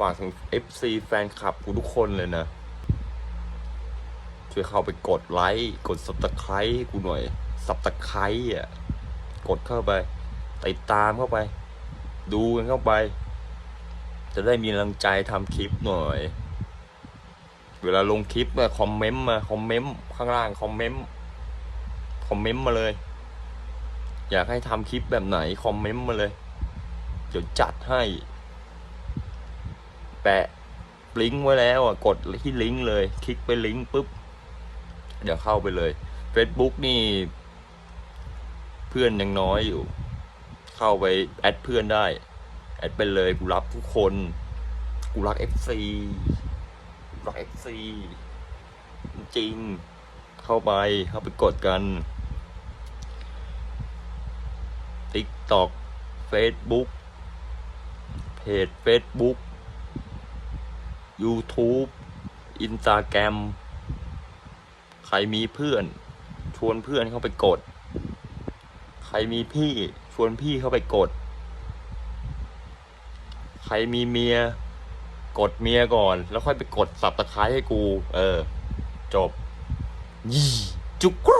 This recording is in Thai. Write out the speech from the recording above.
ฝากถึง FC แฟนคลับกูทุกคนเลยนะ ช่วยเข้าไปกดไลค์ กด subscribe ให้กูหน่อย subscribe อะ กดเข้าไป ติดตามเข้าไป ดูกันเข้าไป จะได้มีกำลังใจทำคลิปหน่อย เวลาลงคลิปมาคอมเมนต์มาคอมเมนต์ข้างล่างคอมเมนต์คอมเมนต์มาเลย อยากให้ทำคลิปแบบไหนคอมเมนต์มาเลย เดี๋ยวจัดให้ แปะลิงก์ไว้แล้วอะกดที่ลิงก์เลย คลิกไปลิงก์ปุ๊บ เดี๋ยวเข้าไปเลย Facebook นี่ เพื่อนยังน้อยอยู่ เข้าไปแอดเพื่อนได้ แอดไปเลยกูรับทุกคน กูรัก FC รัก FC จริง เข้าไปเข้าไปกดกัน TikTok Facebook เพจ Facebook YouTube Instagram ใครมีเพื่อน ชวนเพื่อนเข้าไปกด ใครมีพี่ชวนพี่เข้าไปกด ใครมีเมีย กดเมียก่อน แล้วค่อยไปกดสับตะไคร้ให้กู เออ จบยี่จุกรู